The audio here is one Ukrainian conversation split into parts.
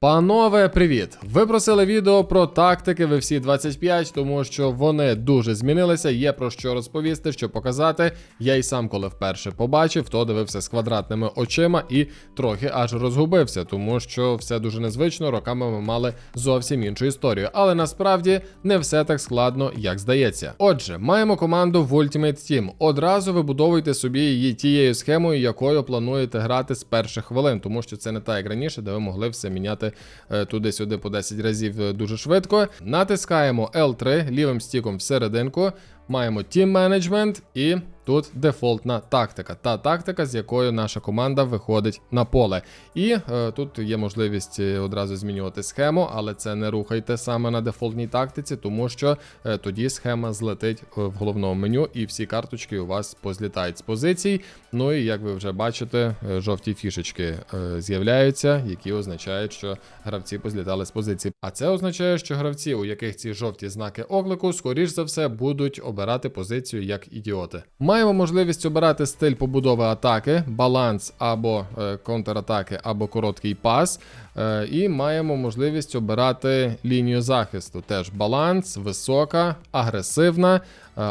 Панове, привіт! Ви просили відео про тактики в FC 25, тому що вони дуже змінилися. Є про що розповісти, що показати. Я й сам, коли вперше побачив, то дивився з квадратними очима і трохи аж розгубився, тому що все дуже незвично. Роками ми мали зовсім іншу історію. Але насправді не все так складно, як здається. Отже, маємо команду в Ultimate Team. Одразу вибудовуйте собі її тією схемою, якою плануєте грати з перших хвилин, тому що це не так, як раніше, де ви могли все міняти е, туди-сюди по 10 разів е, дуже швидко. Натискаємо L3 лівим стіком всерединку. Маємо Team Management і тут дефолтна тактика. Та тактика, з якою наша команда виходить на поле. І е, тут є можливість е, одразу змінювати схему, але це не рухайте саме на дефолтній тактиці, тому що е, тоді схема злетить е, в головному меню, і всі карточки у вас позлітають з позицій. Ну і як ви вже бачите, е, жовті фішечки е, з'являються, які означають, що гравці позлітали з позицій. А це означає, що гравці, у яких ці жовті знаки оклику, скоріш за все будуть обирати позицію як ідіоти. Маємо можливість обирати стиль побудови атаки, баланс або е, контратаки, або короткий пас. Е, і маємо можливість обирати лінію захисту. Теж баланс, висока, агресивна. е,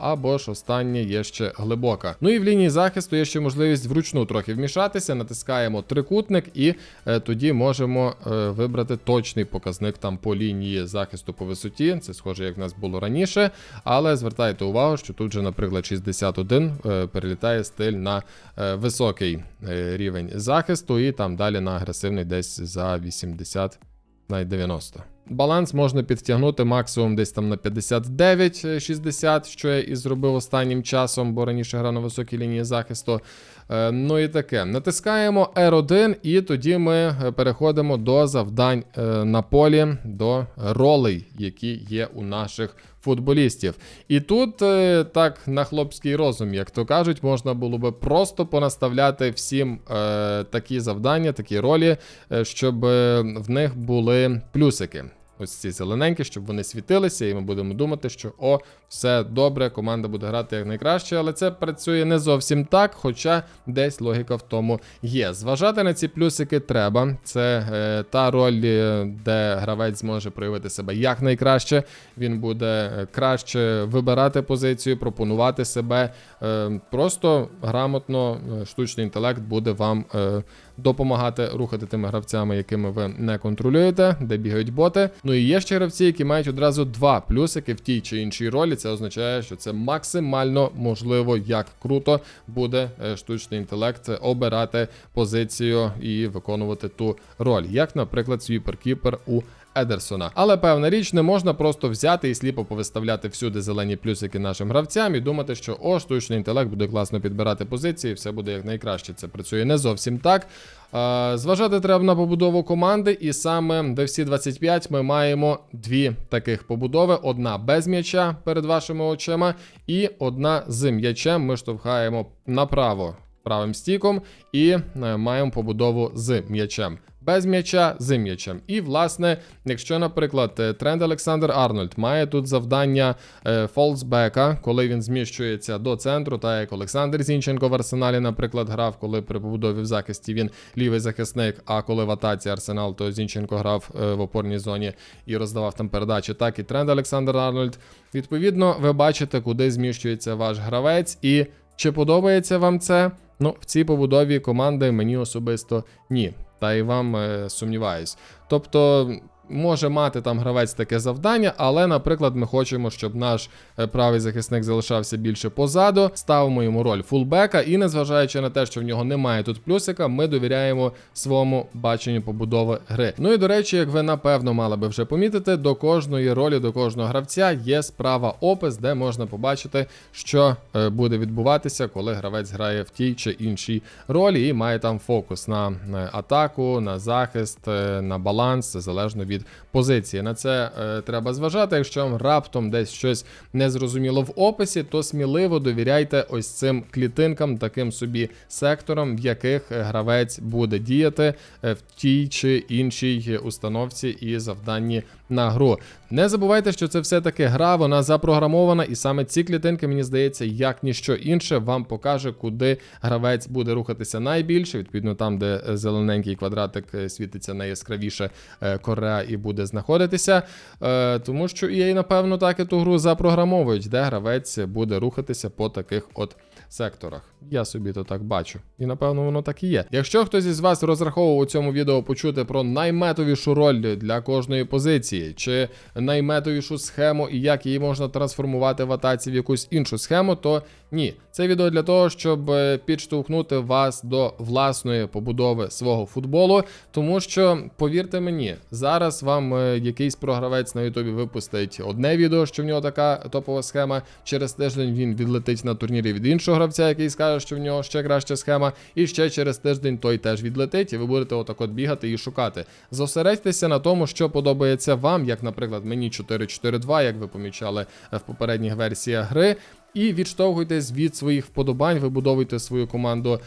Або ж останнє є ще глибока. Ну і в лінії захисту є ще можливість вручну трохи вмішатися. Натискаємо трикутник, і е, тоді можемо вибрати точний показник там по лінії захисту по висоті. Це схоже, як в нас було раніше. Але звертайте увагу, що тут же, наприклад, 61 е, перелітає стиль на високий рівень захисту, і там далі на агресивний десь за 80 навіть 90. Баланс можна підтягнути максимум десь там на 59-60, що я і зробив останнім часом, бо раніше грав на високій лінії захисту. Е, Ну і таке. Натискаємо R1, і тоді ми е, переходимо до завдань е, на полі, до ролей, які є у наших футболістів. І тут е, так на хлопський розум, як то кажуть, можна було би просто понаставляти всім е, такі завдання, такі ролі, е, щоб в них були плюсики. Ось ці зелененькі, щоб вони світилися, і ми будемо думати, що о, все добре, команда буде грати як найкраще, але це працює не зовсім так, хоча десь логіка в тому є. Зважати на ці плюсики треба. Це е, та роль, е, де гравець зможе проявити себе як найкраще. Він буде е, краще вибирати позицію, пропонувати себе. Е, просто грамотно е, штучний інтелект буде вам е, допомагати рухати тими гравцями, якими ви не контролюєте, де бігають боти. Ну і є ще гравці, які мають одразу два плюсики в тій чи іншій ролі. Це означає, що це максимально можливо, як круто буде е, штучний інтелект обирати позицію і виконувати ту роль, як, наприклад, свіпер-кіпер у Едерсона. Але певна річ, не можна просто взяти і сліпо повиставляти всюди зелені плюсики нашим гравцям і думати, що о, штучний інтелект буде класно підбирати позиції, все буде як найкраще. Це працює не зовсім так. Зважати треба на побудову команди, і саме в FC 25 ми маємо дві таких побудови: одна без м'яча перед вашими очима, і одна з м'ячем. Ми штовхаємо направо правим стіком і е, маємо побудову з м'ячем. Без м'яча з м'ячем. І, власне, якщо, наприклад, е, тренд Олександр Арнольд має тут завдання е, фолсбека, коли він зміщується до центру, так як Олександр Зінченко в арсеналі, наприклад, грав, коли при побудові в захисті він лівий захисник, а коли в атаці Арсенал, то Зінченко грав е, в опорній зоні і роздавав там передачі. Так і тренд Олександр Арнольд. Відповідно, ви бачите, куди зміщується ваш гравець, і чи подобається вам це? Ну, в цій побудові команди мені особисто ні. Та й вам е, сумніваюсь. Тобто. Може мати там гравець таке завдання, але, наприклад, ми хочемо, щоб наш е, правий захисник залишався більше позаду, ставимо йому роль фулбека, і незважаючи на те, що в нього немає тут плюсика, ми довіряємо своєму баченню побудови гри. Ну і до речі, як ви напевно мали би вже помітити, до кожної ролі, до кожного гравця є справа опис, де можна побачити, що е, буде відбуватися, коли гравець грає в тій чи іншій ролі, і має там фокус на е, атаку, на захист, на баланс, залежно від від позиції. На це е, треба зважати. Якщо вам раптом десь щось не зрозуміло в описі, то сміливо довіряйте ось цим клітинкам, таким собі секторам, в яких гравець буде діяти е, в тій чи іншій установці і завданні на гру. Не забувайте, що це все-таки гра, вона запрограмована, і саме ці клітинки, мені здається, як ніщо інше, вам покаже, куди гравець буде рухатися найбільше. Відповідно, там, де е, зелененький квадратик е, світиться найяскравіше е, корея і буде знаходитися. Тому що EA, напевно, так і ту гру запрограмовують, де гравець буде рухатися по таких от секторах. Я собі то так бачу. І напевно воно так і є. Якщо хтось із вас розраховував у цьому відео почути про найметовішу роль для кожної позиції, чи найметовішу схему і як її можна трансформувати в атаці в якусь іншу схему, то ні, це відео для того, щоб е, підштовхнути вас до власної побудови свого футболу, тому що повірте мені, зараз вам е, якийсь програвець на Ютубі випустить одне відео, що в нього така топова схема. Через тиждень він відлетить на турнірі від іншого гравця, який скаже, що в нього ще краща схема, і ще через тиждень той теж відлетить, і ви будете отак от бігати і шукати. Зосередьтеся на тому, що подобається вам, як, наприклад, мені 4-4-2, як ви помічали е, в попередніх версіях гри. І відштовхуйтесь від своїх вподобань, вибудовуйте свою команду е,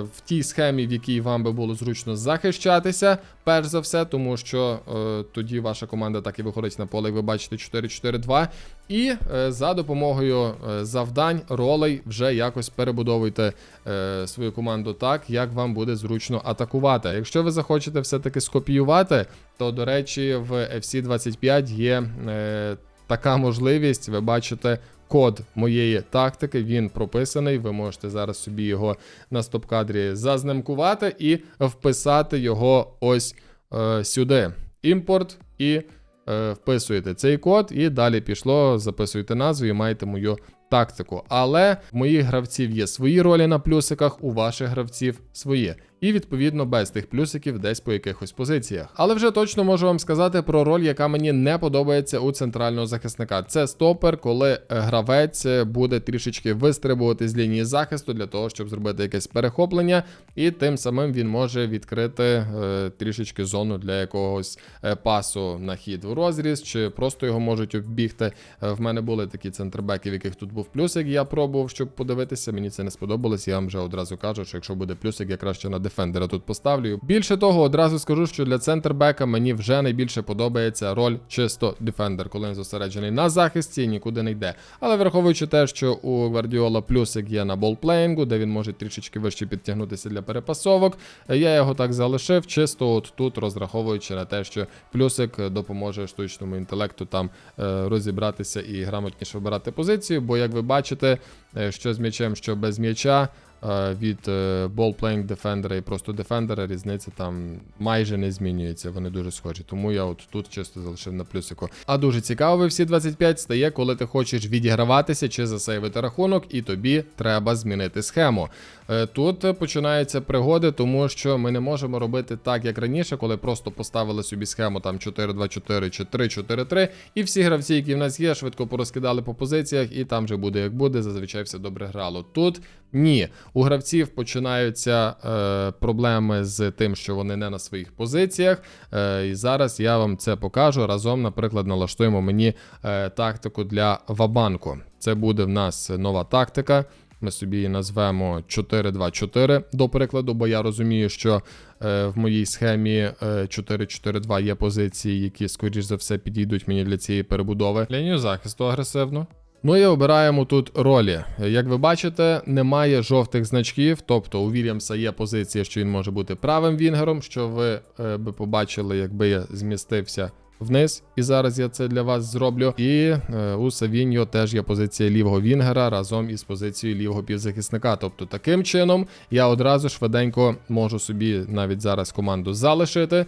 в тій схемі, в якій вам би було зручно захищатися, перш за все, тому що е, тоді ваша команда так і виходить на поле, як ви бачите, 4-4-2. І е, за допомогою е, завдань, ролей вже якось перебудовуйте е, свою команду так, як вам буде зручно атакувати. Якщо ви захочете все-таки скопіювати, то до речі, в FC 25 є е, така можливість, ви бачите. Код моєї тактики, він прописаний. Ви можете зараз собі його на стоп-кадрі зазнимкувати і вписати його ось е, сюди. Імпорт і е, вписуєте цей код, і далі пішло, записуєте назву і маєте мою тактику. Але в моїх гравців є свої ролі на плюсиках, у ваших гравців свої. І відповідно без тих плюсиків десь по якихось позиціях. Але вже точно можу вам сказати про роль, яка мені не подобається у центрального захисника. Це стопер, коли е, гравець е, буде трішечки вистрибувати з лінії захисту для того, щоб зробити якесь перехоплення, і тим самим він може відкрити е, трішечки зону для якогось е, пасу на хід в розріз, чи просто його можуть оббігти. В мене були такі центрбеки, в яких тут був плюсик. Я пробував, щоб подивитися. Мені це не сподобалось. Я вам вже одразу кажу, що якщо буде плюсик, я краще на дефендера тут поставлю. Більше того, одразу скажу, що для центрбека мені вже найбільше подобається роль чисто дефендер, коли він зосереджений на захисті і нікуди не йде. Але враховуючи те, що у Гвардіола плюсик є на болплеїнгу, де він може трішечки вище підтягнутися для перепасовок, я його так залишив, чисто от тут розраховуючи на те, що плюсик допоможе штучному інтелекту там е, розібратися і грамотніше вибирати позицію. Бо, як ви бачите, е, що з м'ячем, що без м'яча. Е, Від е, ball-playing дефендера і просто дефендера різниця там майже не змінюється. Вони дуже схожі. Тому я от тут чисто залишив на плюсику. А дуже цікаво, всі 25 стає, коли ти хочеш відіграватися чи засейвити рахунок, і тобі треба змінити схему. Е, Тут починаються пригоди, тому що ми не можемо робити так, як раніше, коли просто поставили собі схему там 4-2-4 чи 3-4-3, і всі гравці, які в нас є, швидко порозкидали по позиціях, і там вже буде як буде. Зазвичай все добре грало. Тут ні, у гравців починаються е, проблеми з тим, що вони не на своїх позиціях. Е, і зараз я вам це покажу. Разом, наприклад, налаштуємо мені е, тактику для Вабанку. Це буде в нас нова тактика. Ми собі її назвемо 4-2-4 до прикладу, бо я розумію, що е, в моїй схемі е, 4-4-2 є позиції, які, скоріш за все, підійдуть мені для цієї перебудови. Лінію захисту агресивно. Ну і обираємо тут ролі. Як ви бачите, немає жовтих значків, тобто у Вільямса є позиція, що він може бути правим вінгером, що ви е, би побачили, якби я змістився вниз, і зараз я це для вас зроблю. І е, у Савіньо теж є позиція лівого Вінгера разом із позицією лівого півзахисника. Тобто, таким чином я одразу швиденько можу собі навіть зараз команду залишити. Е,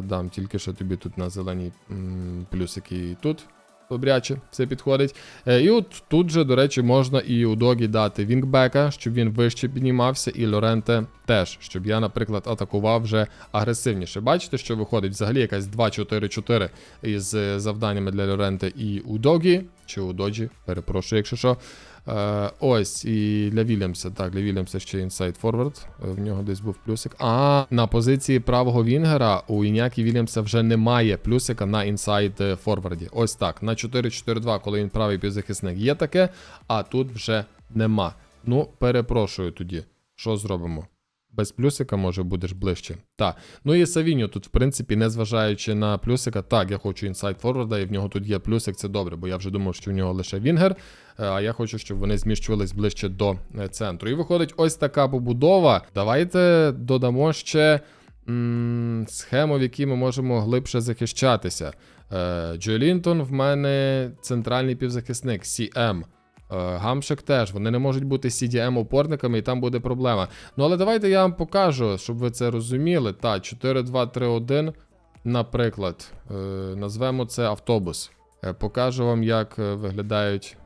дам тільки що тобі тут на зеленій плюсики і тут. Добряче, все підходить. Е, і от тут же, до речі, можна і у Догі дати Вінгбека, щоб він вище піднімався, і Лоренте теж, щоб я, наприклад, атакував вже агресивніше. Бачите, що виходить взагалі якась 2-4-4 із е, завданнями для Лоренте і у Догі, чи у Доджі, перепрошую, якщо що. Е, ось і для Вільямса. Так, для Вільямса ще інсайд форвард. Е, В нього десь був плюсик. А на позиції правого Вінгера у Інякі Вільямса вже немає плюсика на інсайд е, форварді. Ось так. На 4-4-2, коли він правий півзахисник, є таке, а тут вже нема. Ну, перепрошую тоді. Що зробимо? Без плюсика, може, будеш ближче. Так. Ну і Савіньо тут, в принципі, незважаючи на плюсика, так, я хочу інсайд форварда, і в нього тут є плюсик, це добре, бо я вже думав, що в нього лише Вінгер, е, а я хочу, щоб вони зміщувались ближче до е, центру. І виходить ось така побудова. Давайте додамо ще схему, в якій ми можемо глибше захищатися. Е, Джо Лінтон в мене центральний півзахисник, CM. Е, Гамшик теж, вони не можуть бути CDM-опорниками, і там буде проблема. Ну але давайте я вам покажу, щоб ви це розуміли. Та, 4-2-3-1, наприклад, е, назвемо це автобус. Е, покажу вам, як виглядають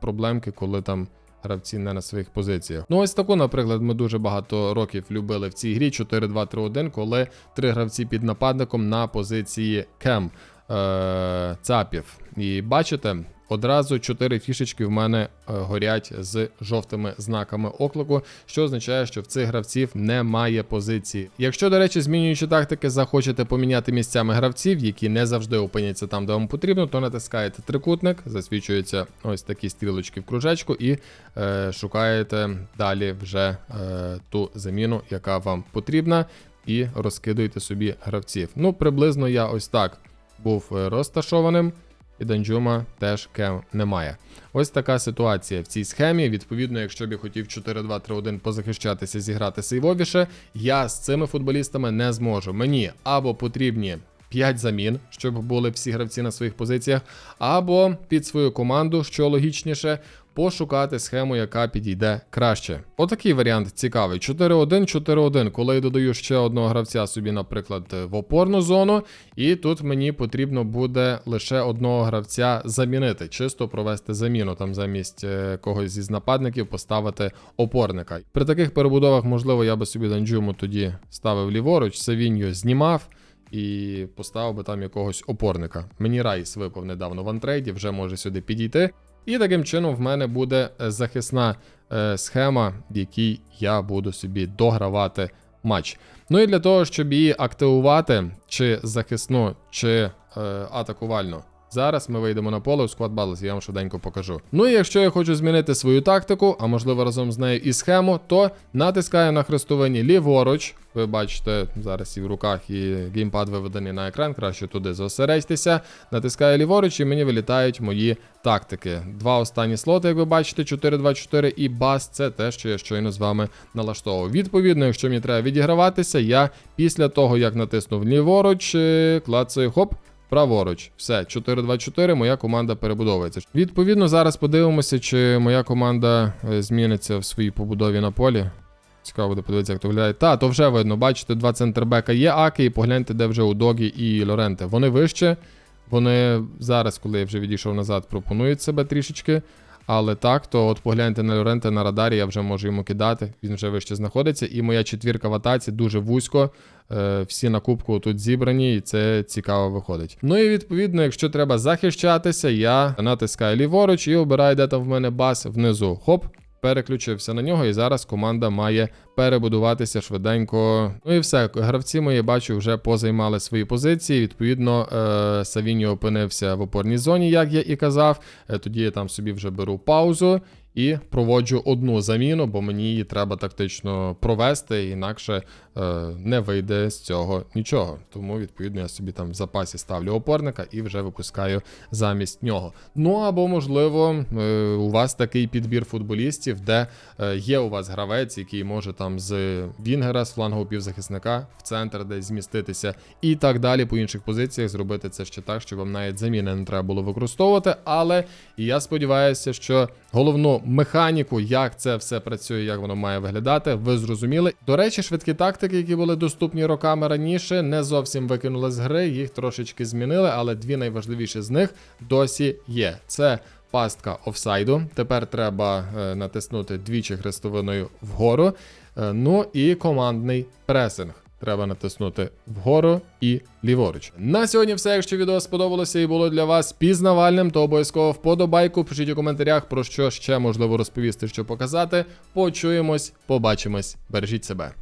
проблемки, коли там гравці не на своїх позиціях. Ну, ось таку, наприклад, ми дуже багато років любили в цій грі 4-2-3-1, коли три гравці під нападником на позиції кем е, цапів. І бачите, одразу чотири фішечки в мене е, горять з жовтими знаками оклику, що означає, що в цих гравців немає позиції. Якщо, до речі, змінюючи тактики, захочете поміняти місцями гравців, які не завжди опиняться там, де вам потрібно, то натискаєте трикутник, засвічуються ось такі стрілочки в кружечку, і е, шукаєте далі вже е, ту заміну, яка вам потрібна, і розкидуєте собі гравців. Ну, приблизно я ось так був е, розташованим. І Данджума теж кем немає. Ось така ситуація в цій схемі. Відповідно, якщо б я хотів 4-2-3-1 позахищатися, зіграти сейвовіше, я з цими футболістами не зможу. Мені або потрібні 5 замін, щоб були всі гравці на своїх позиціях, або під свою команду, що логічніше, пошукати схему, яка підійде краще. Отакий варіант цікавий: 4-1-4-1, коли я додаю ще одного гравця собі, наприклад, в опорну зону, і тут мені потрібно буде лише одного гравця замінити, чисто провести заміну там замість е, когось із нападників поставити опорника. При таких перебудовах, можливо, я би собі Данджуму тоді ставив ліворуч, Савіньо знімав. І поставив би там якогось опорника. Мені Райс випав недавно в антрейді, вже може сюди підійти. І таким чином в мене буде е, захисна е, схема, в якій я буду собі догравати матч. Ну і для того, щоб її активувати, чи захисну, чи атакувально. атакувальну. Зараз ми вийдемо на поле у склад Battles, я вам швиденько покажу. Ну і якщо я хочу змінити свою тактику, а можливо разом з нею і схему, то натискаю на хрестовині ліворуч. Ви бачите, зараз і в руках, і геймпад виведений на екран, краще туди зосередьтеся. Натискаю ліворуч, і мені вилітають мої тактики. Два останні слоти, як ви бачите, 4-2-4 і бас це те, що я щойно з вами налаштовував. Відповідно, якщо мені треба відіграватися, я після того, як натиснув ліворуч, е, клацаю хоп. Праворуч, все, 4-2-4, моя команда перебудовується. Відповідно, зараз подивимося, чи моя команда е, зміниться в своїй побудові на полі. Цікаво буде подивитися, як то виглядає. Та, то вже видно, бачите, два центрбека є Аки, і погляньте, де вже у Догі і Лоренте. Вони вище. Вони зараз, коли я вже відійшов назад, пропонують себе трішечки. Але так, то от погляньте на Лоренте на радарі, я вже можу йому кидати. Він вже вище знаходиться. І моя четвірка в атаці дуже вузько. Е, всі на кубку тут зібрані, і це цікаво виходить. Ну і відповідно, якщо треба захищатися, я натискаю ліворуч і обираю, де там в мене бас внизу. Хоп. Переключився на нього, і зараз команда має перебудуватися швиденько. Ну і все. Гравці мої бачу вже позаймали свої позиції. Відповідно, Савіні опинився в опорній зоні, як я і казав. Е, тоді я там собі вже беру паузу і проводжу одну заміну, бо мені її треба тактично провести, інакше е, не вийде з цього нічого. Тому, відповідно, я собі там в запасі ставлю опорника і вже випускаю замість нього. Ну або, можливо, е, у вас такий підбір футболістів, де е, є у вас гравець, який може там з Вінгера, з флангового півзахисника в центр десь зміститися, і так далі по інших позиціях зробити це ще так, щоб вам навіть заміни не треба було використовувати. Але я сподіваюся, що головну механіку, як це все працює, як воно має виглядати, ви зрозуміли. До речі, швидкі тактики, які були доступні роками раніше, не зовсім викинули з гри, їх трошечки змінили, але дві найважливіші з них досі є. Це пастка офсайду. Тепер треба е, натиснути двічі хрестовиною вгору. Е, ну і командний пресинг. Треба натиснути вгору і ліворуч. На сьогодні все. Якщо відео сподобалося і було для вас пізнавальним, то обов'язково вподобайку. Пишіть у коментарях про що ще можливо розповісти, що показати. Почуємось, побачимось, бережіть себе.